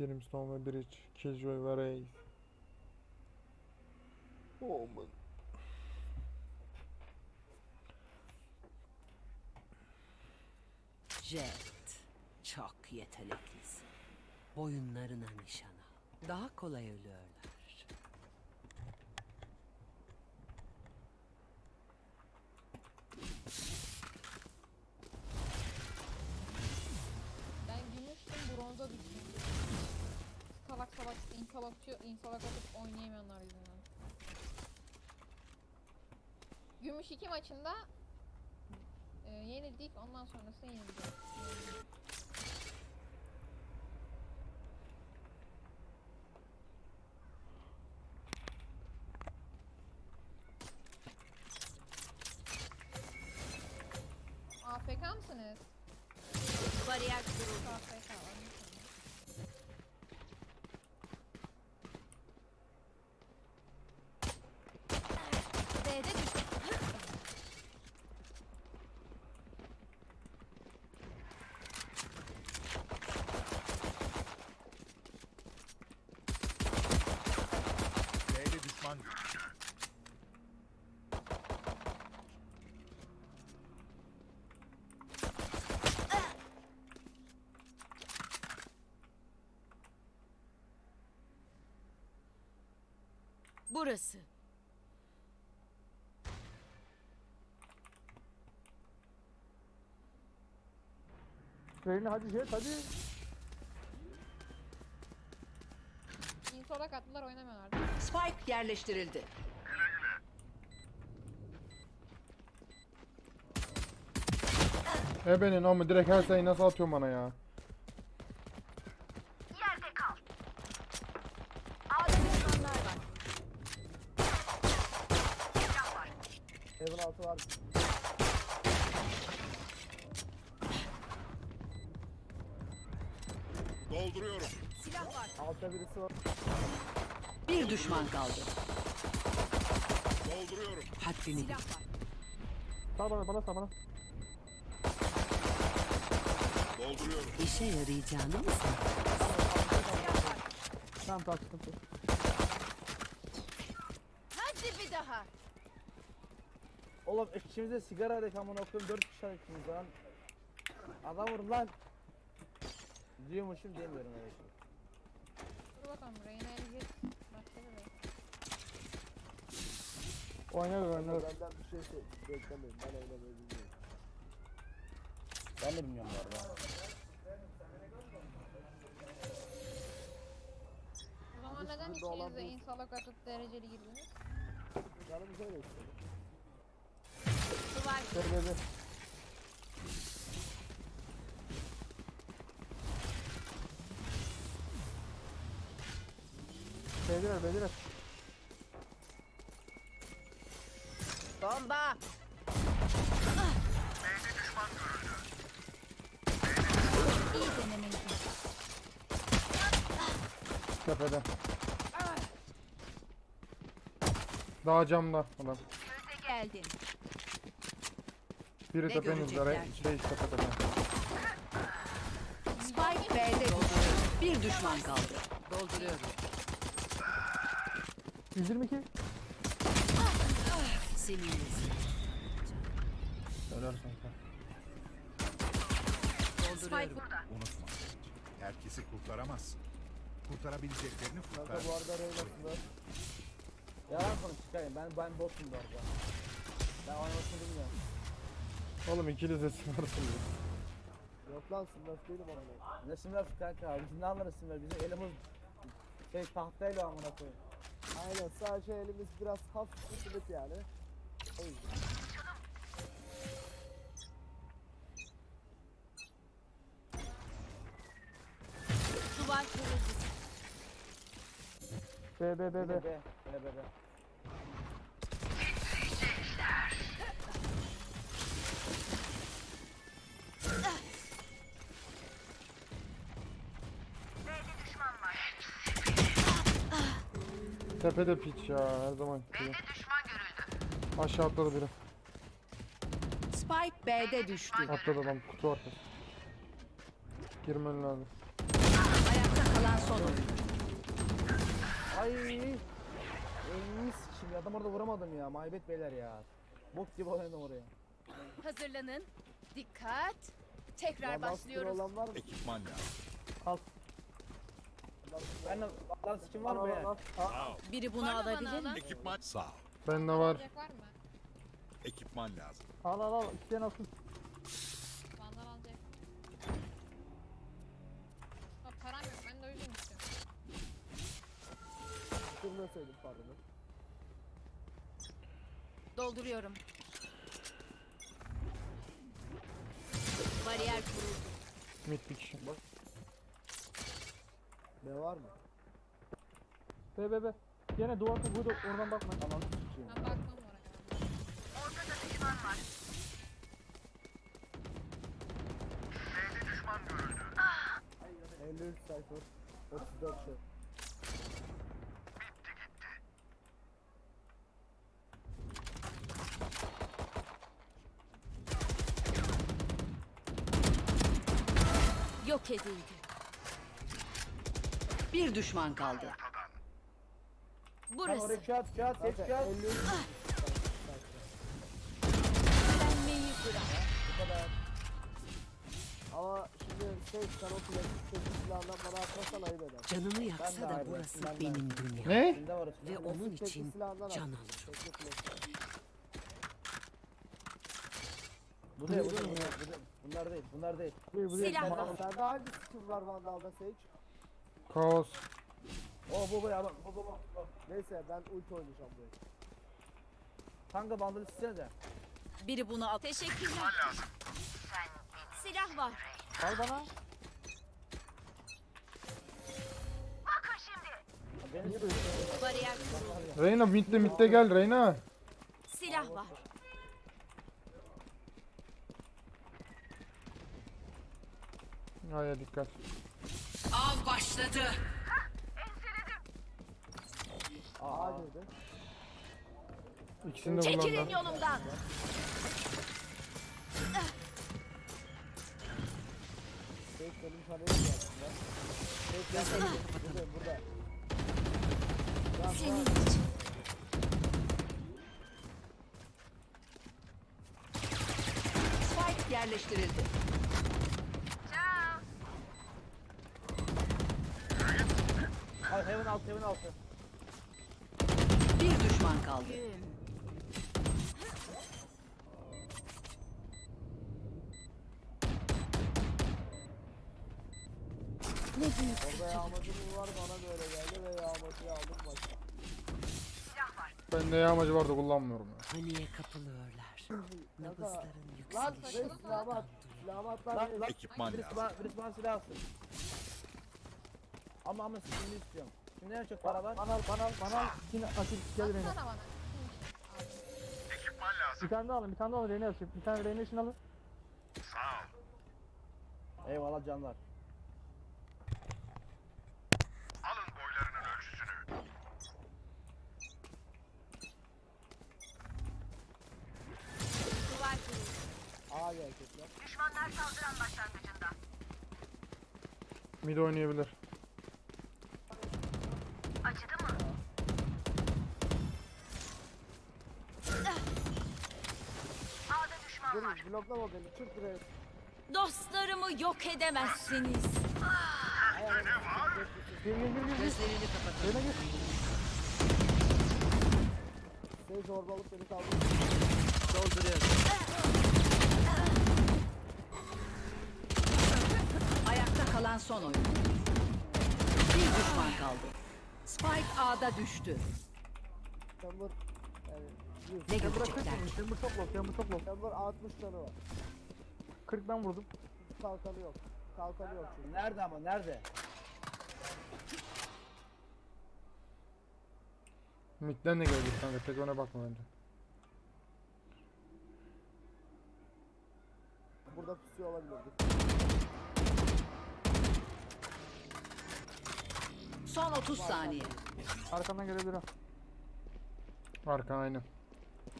Brimstone ve Bridge, Killjoy ve Ray. Omen. Jet. Çok yeteneklisin. Boyunlarına nişan al. Daha kolay ölüyorlar. Ben gümüştüm bronza düştüm. Salak salak atıyor, insalak atıp oynayamayanlar yüzünden. Gümüş iki maçında e, yenildik ondan sonrası yenildik. AFK mısınız? Bariyer kuruldu. AFK var. D'de düştü. B'de düşman Burası. Reyna hadi Jet hadi. İnsalak attılar oynamıyorlar. Spike yerleştirildi. Ebenin ama direkt her sayı nasıl atıyor bana ya? Düşman kaldı. Dolduruyorum. Haddini bil. Var. Sağ bana bana sağ bana. Dolduruyorum. İşe yarayacağını mı sandın? Tamam tamam sıkıntı yok. Hadi bir daha. Oğlum ikimize sigara amına koyayım 4 kişi arayık ikimiz lan. Adam vurun lan. Diyormuşum demiyorum öyle şey. Dur bakalım Reyna'ya git. Başladı da. Oynar oynar. Benden bir şey beklemeyin ben oynamayı bilmiyorum. Ben de bilmiyorum bu arada. O zaman neden burada olan ikiniz de bu- insalak atıp dereceli girdiniz? Canımız öyle işte. Duvar. Dur dedi. Beyler beyler. Bomba. İyi denemeydi. Tepede. Daha camda adam. Geldin. Biri Ne tepenizde, Ray- görecekler ki? şey işte tepede. Spike B'de düştü. Bir düşman kaldı. Dolduruyorum. 122. Söyler kanka. Dolduruyorum. Unutma. Herkesi kurtaramazsın. Kurtarabileceklerini kurtar. Kanka bu arada Reyna'sın var. Yalan konuş çıkayım ben ben botum bu arada. Ben oynamasını bilmiyorum. Oğlum ikili sesim varsın ya. Yok lan Smurf değilim amına. Ne Smurf kanka biz ne anlarız Smurf bizim elimiz şey tahtayla amına koyayım. Aynen sadece elimiz biraz hafif ısınık yani. Duvar kuruldu. B B B B B. B B. Tepede piç ya her zaman gibi. Aşağı atladı biri. Spike B'de düştü. Atladı adam kutu arkası. Girmen lazım. Ayakta kalan son oyuncu. Ay. Elini sikeyim adam orada vuramadım ya. Maybet beyler ya. Bok gibi oynadım oraya. Hazırlanın. Dikkat. Tekrar Lan master başlıyoruz. olan var mı? Ekipman lazım. Ben de lan sikim var mı ya? Biri bunu bana alabilir mi? Ekipman sağ ol. Bende var. Var mı? Ekipman lazım. Al al al. İki tane olsun. Vandal alacak. Ha, param yok ben de o yüzden istiyorum. Sürmeseydim pardon. Dolduruyorum. Bariyer kuruldu. Mid bir kişi. B var mı? Be be be. Gene duvar burada oradan bakma. Tamam. Ben bakmam oraya. 53 sayfa. 34 şey. Yok edildi. Bir düşman kaldı. Burası. oraya kağıt kağıt seç kağıt. 53 Benmeyi bırak. bu kadar. Ama şimdi şey sen o klasik silahından bana atmasan ayıp eder. Canımı yaksa da burası ben de benim dünyam. Ne? Bende var o silah. Ve onun Klasik için silahından at. can alırım. Tekli klasik. Bu değil, bu değil, bunlar, bu değil. Bunlar değil, bunlar değil. Silah var. Sende hangi skill var Vandal'da Sage? Kaos. O bu bu ya bak, bu bu bu. bu. Neyse ben ulti oynayacağım bu el. Kanka bandalı istesene. Biri bunu al. Teşekkürler. Silah var. Al bana. Beni Bariyer kuruldu. Reyna midde midde gel Reyna. Silah var. Aya dikkat. Av başladı. Aa girdi. İkisini de Çekilin kullandı. yolumdan. Parayı mı yaptın lan? Sage gel burada, burada. Senin için. Spike yerleştirildi. Al heaven alt, heaven altı. Bir düşman kaldı. Ne büyük Orada yağmacı var bana böyle geldi ve yağmacıyı aldım başa. Bende yağmacı vardı kullanmıyorum ya. paniğe kapılıyorlar. Nabızların Lan yükselişi. şey silahımı at. Silahımı at lan. Lan. Ekipman Birisi lazım. bana, birisi bana silah alsın. Ama ama şimdi istiyorum. Şimdi en çok para var. Bana al bana al bana al. Yine açıp gel Reyna. Atsana bana. Bir tane daha alın bir tane daha alın Reyna açıp. Bir tane Reyna için alın. Eyvallah canlar. Alın boylarının ölçüsünü. Duvar kuruldu. Aa gerçekler. Mid oynayabilir. Dur bloklama beni. Çık buraya. Dostlarımı yok edemezsiniz. Gözlerini kapatın. Sage zorbalık beni kaldır. Dolduruyorum. Ayakta kalan son oyun. Bir düşman kaldı. Spike A'da düştü. Yani 100. Ne görecekler? Chamber çok low chamber çok low. Chamber 60 tane var. 40 ben vurdum. Kalkanı yok. Kalkanı yok çünkü. Nerede ama nerede? Midden de gelecek kanka tek ona bakma bence. Burada pusuyor olabilirdi. Son 30 saniye. Arkamdan gelebilir ha. Arkan aynı.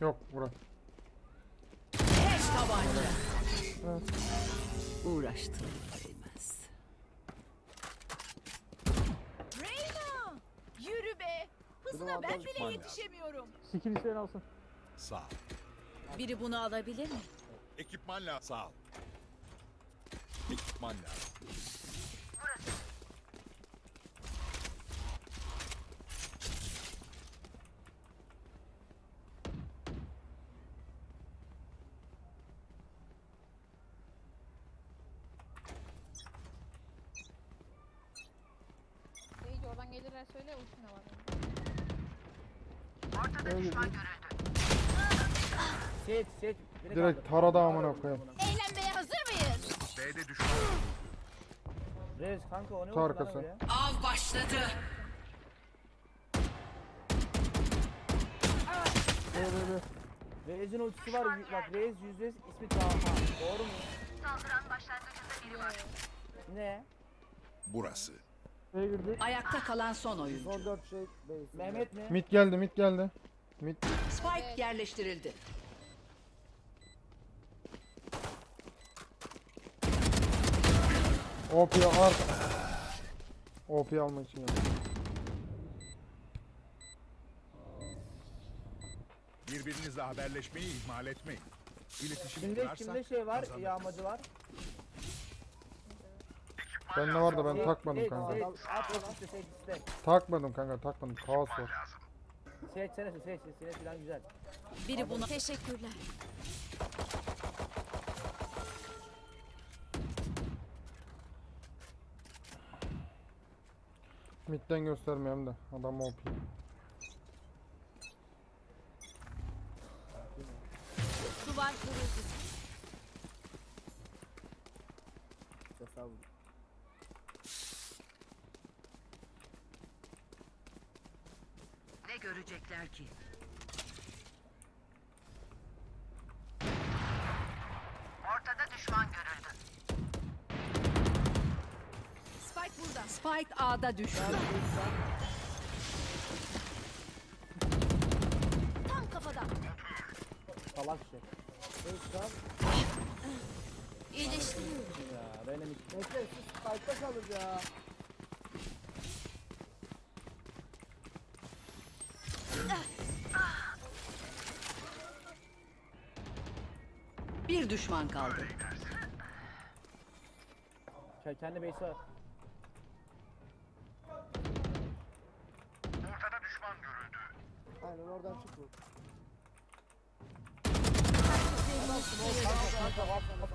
Yok Murat. Eş tabanca. Evet. Uğraştığım bilmez. Reyna! Yürü be! Hızına ben bile yetişemiyorum. Skill isteyen alsın. Sağ ol. Biri bunu alabilir mi? Ekipman lazım. Sağ ol. Ekipman lazım. Oradan gelirler söyle ultim de var. Öyle değil. Seç seç. Beni Direkt kaldır. tarada amına koyayım. Eğlenmeye hazır mıyız? B'de düşman. Rez kanka o ne oldu lan arkası. öyle? Av başladı. Be be. Rez'in ultisi var. Bak Rez yüzde yüz ismi Taha. Doğru mu? Ne? Burası. B'ye girdi. Ayakta kalan son oyuncu. Son 4 şey Mehmet mi? Mid geldi mid geldi. Mid. Spike yerleştirildi. OP arka. OP almak için geldi. Birbirinizle haberleşmeyi ihmal etmeyin. İletişim kurarsak kimde şey var? kazanırız. Yağmacı var. Bende var da ben Seç, takmadım seç, kanka. seç. At seç iste. Takmadım kanka takmadım. Kaos var. Seç sene seç. Sene falan güzel. Biri bunu Teşekkürler. Midden göstermeyeyim de. Adam OP. Duvar kuruldu. ne görecekler ki? Spike burada. Spike A'da düştü. Tam kafadan. Salak şey. İyileştiriyorum. Ya benim hiç. Bekle siz spike'da kalır ya. Düşman kaldı. Ke- Kendi base'i var. Ortada düşman görüldü. Aynen oradan çık bu.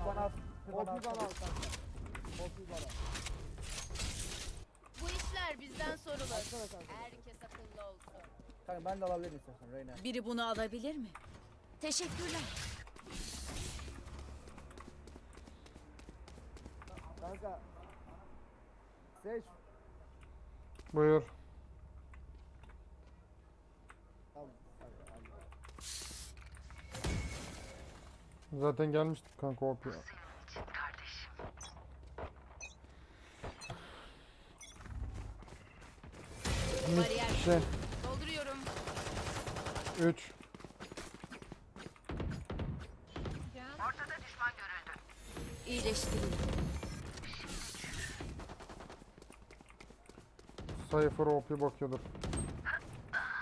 Bana at. Bana at. Bu işler bizden sorulur. Herkes akıllı olsun. Kanka ben de alabilirim istersen Reyna. Biri bunu alabilir mi? Teşekkürler. Kanka. Seç. Buyur. Zaten gelmiştik kanka OP. Mid şey Dolduruyorum. 3 Can. Cypher OP bakıyordur.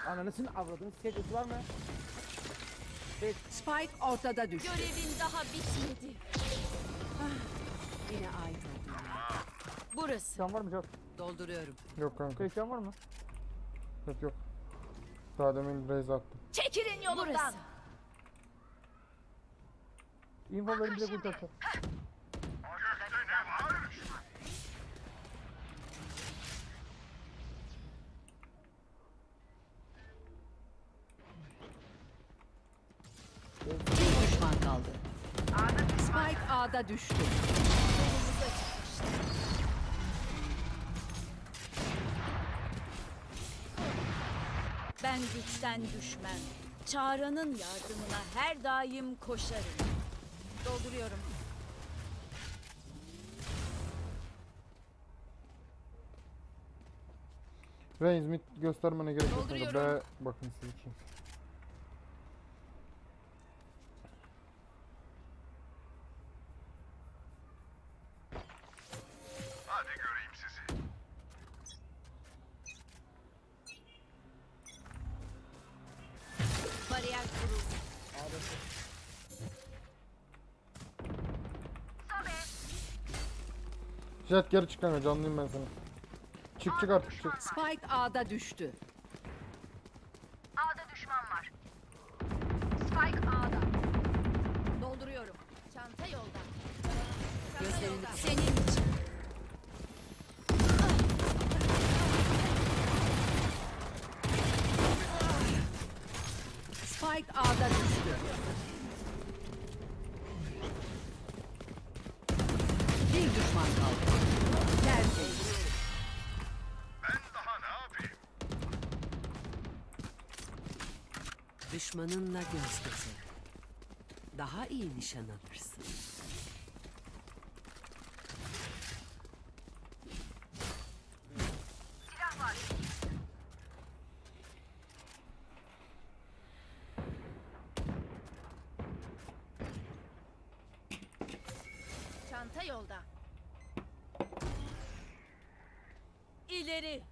Ananısını avradını seç ulti var mı? Spike ortada düştü. Görevin daha bitmedi. Yine ait oldu. Burası. Can var mı Can? Dolduruyorum. Yok kanka. Şey can var mı? Yok yok. Daha demin raise attım. Çekilin yolumdan. Burası. Info verin direkt ulti atacağım. Bir düşman kaldı. Spike A'da düştü. Ben güçten düşmem. Çağrı'nın yardımına her daim koşarım. Dolduruyorum. Reigns mid göstermene gerek yok kanka. B Dolduruyorum. bakın siz için. Jet geri çık kanka canlıyım ben sana. Çık çık artık çık. Spike A'da düştü. A'da düşman var. Spike A'da. Dolduruyorum. Çanta yolda. Gözlerini Senin için. Spike A'da düştü. Düşmanınla göz göze. Daha iyi nişan alırsın. Çanta yolda. İleri.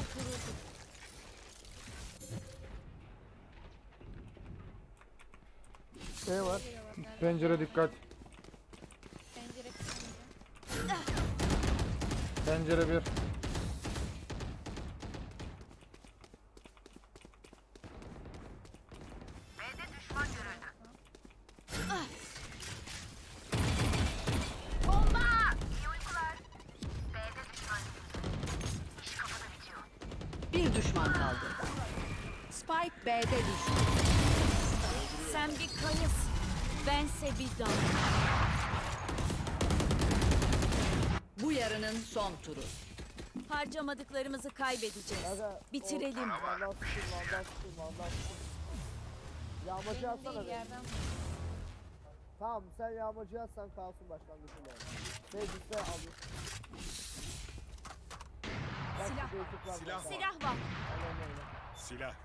Duvar kuruldu. E var. Pencere dikkat. Pencere kısmında. Pencere. Bir Bu yarının son turu. Harcamadıklarımızı kaybedeceğiz. Bitirelim. o- tutun, tutun, tutun. Yağmacı Benim atsana değil be. yerden. Tamam sen yağmacı atsan kalsın başlangıcında. Şey bizde alır. Bak, Silah. bir var Silah. Silah var. Aynen öyle. Silah var.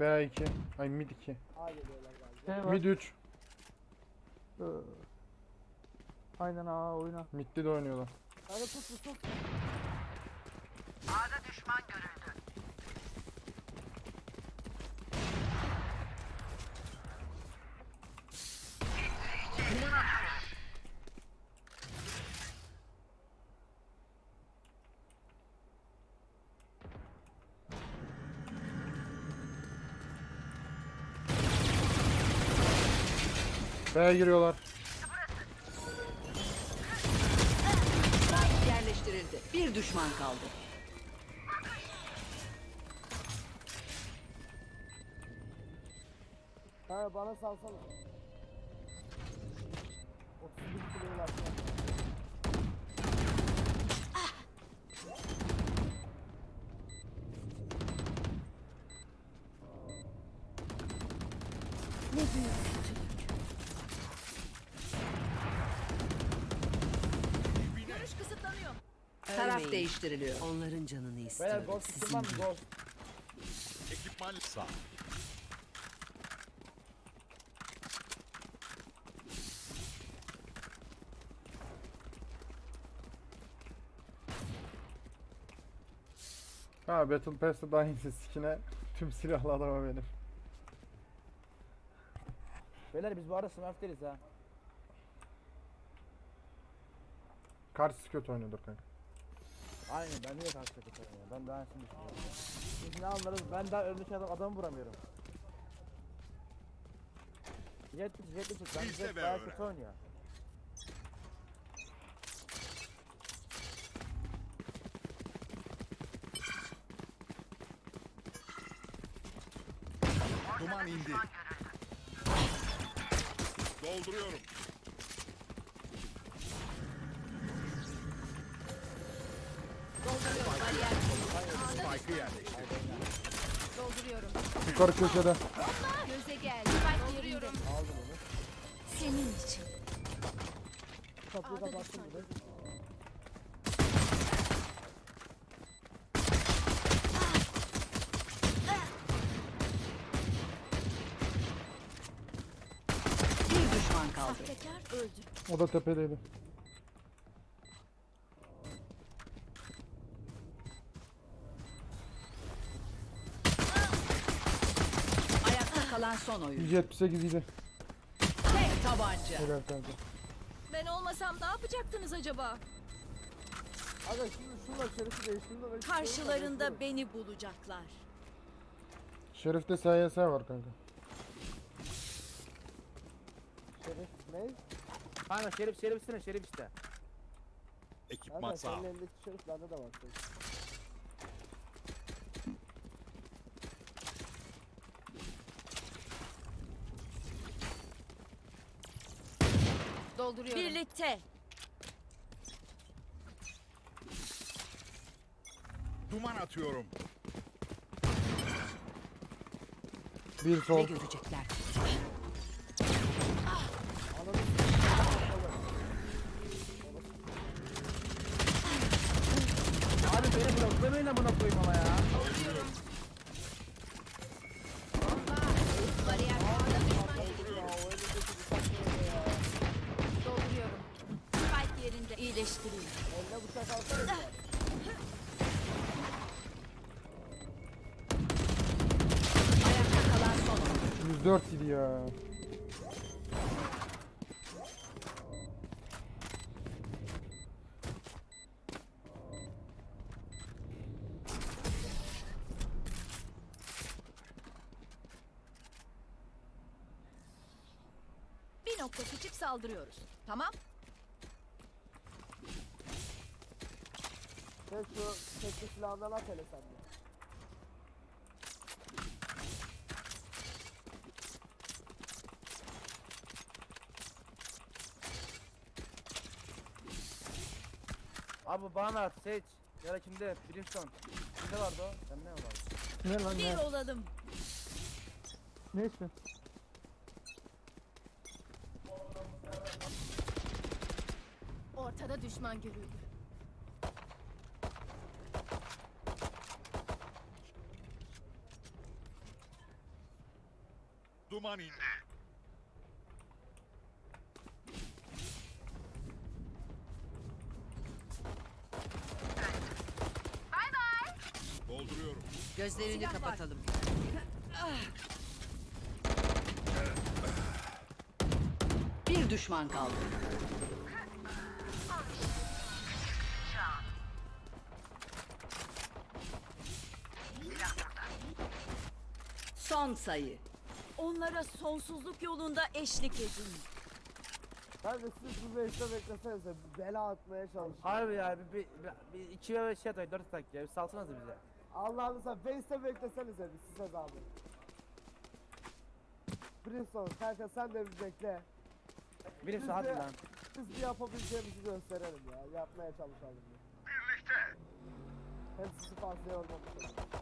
B2. Ay mid 2. A geliyorlar galiba. B var. Mid 3. Ee, Aynen aa oyna. Mid'de de oynuyorlar. Kanka tut tut tut. B'ye giriyorlar. Spike yerleştirildi. Bir düşman kaldı. Kanka bana salsana. 31 kiloyu var. Ne büyük kötülük. Taraf değiştiriliyor. Onların canını Beyler istiyorum. ghost Sizin kim var mı değil. ghost? Ekipman sağ. Ha Battle Pass'te daha iyisi sikine. Tüm silahlı adama benim. Beyler biz bu arada smurf değiliz ha. Karşısı kötü oynuyordur kanka. Aynen ben niye karşı takı ya? Ben daha şimdi düşünüyorum. Biz ne anlarız? Ben daha önündeki adam, adamı vuramıyorum. Jet tut, jet tut. Ben Bizde jet ve bayağı öğren. kötü oynuyor. Duman indi. Dolduruyorum. Spike'ı yerleştir. Dolduruyorum. Yukarı köşede. Göze gel. Spike dolduruyorum. Aldım onu. Senin için. Kapıyı kapattım düşman. bir de. kaldı. O da tepedeydi. Ayakta kalan son oyuncu. 178 idi. Tek tabanca. Helal kanka. Ben olmasam ne yapacaktınız acaba? Aga şimdi şunla şerifi değiştirdim de ben Karşılarında beni bulacaklar. Şerif'te SYS var kanka. Şerif ne? Kanka şerif şerifsine şerif işte. Ekipman Kanka sağ. senin elindeki şerif bende de var. Dolduruyorum. Birlikte. Duman atıyorum. Bir Ne sol. görecekler? Abi beni bloklamayın amına koyayım ama ya. Bariyer ağda düşman görüldü. Dolduruyorum. Spike yerinde iyileştireyim. Eline bıçak alsana. Ayakta kalan son oyuncu. 104 idi ya. Bir nokta seçip saldırıyoruz. Tamam. Sen şu tekli silahından at hele sen de. Abi bana at seç. Ya da kimde? Brimstone. Kimde vardı o? Bende mi vardı? Ne lan ne? Bir olalım. Ne ismi? Ortada düşman görüldü. Duman indi. Gözlerini kapatalım. Bir düşman kaldı. Son sayı. Onlara sonsuzluk yolunda eşlik edin. Ben de siz bu beşte beklesenize. Bela atmaya çalışıyorum. Harbi ya bir, bir, bir, bir iki ve beş şey atayım. Dört tak ya. Bir salsanıza bize. Allah'ını sen base'te beklesenize bir size zahmet. Brimstone kanka sen de bir bekle. Brimstone hadi lan. Biz bir yapabileceğimizi gösterelim ya. Yapmaya çalışalım. Birlikte. Hem sizi fazla yormamış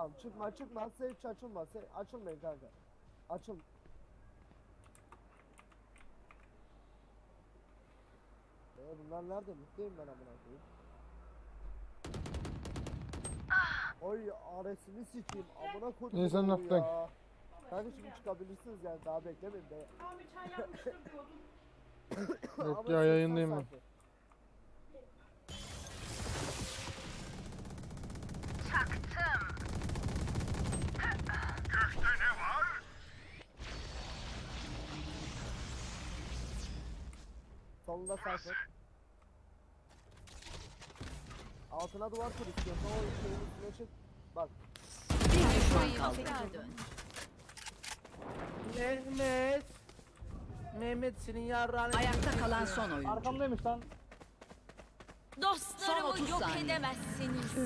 Tamam çıkma çıkma sen hiç açılma sen açılmayın kanka. Açıl. E bunlar nerede mutluyum ben amına koyayım. Oy aresini sikeyim amına koydum. Sen ne yaptın? ya. Kanka şimdi çıkabilirsiniz yani daha beklemeyin be. Yok Ama ya sen- yayındayım sen ben. sakin. Solunda sayfa. Altına duvar kur istiyorsan o şeyin üstüne çık. Bak. Bir düşman kaldı. Tekrar dön. Mehmet. Mehmet senin yarrağını... Ayakta kalan son oyuncu. Arkamdaymış lan. Dostlarımı 30 yok saniye. edemezsiniz.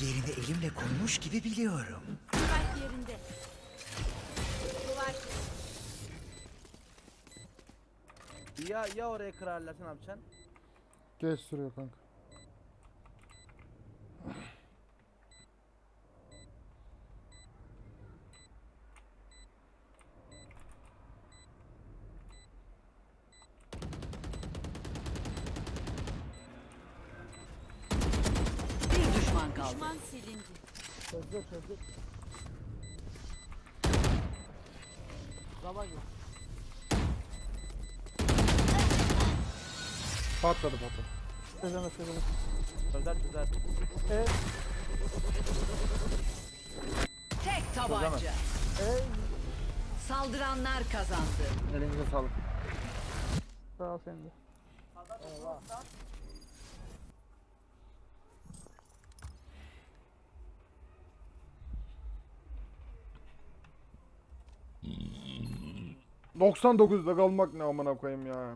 Yerini elimle koymuş gibi biliyorum. Spike yerinde. Ya ya oraya kırarlarsa ne yapacaksın? Geç sürüyor kanka. Bir düşman kaldı. Düşman silindi. Çözdük çözdük. Zaman yok. Patladı patladı. Çözemez çözemez. Çözer çözer. Evet. Tek tabanca. Saldıranlar kazandı. Elinize sağlık. Sağ ol senin de. Eyvah. 99'da kalmak ne amına koyayım ya.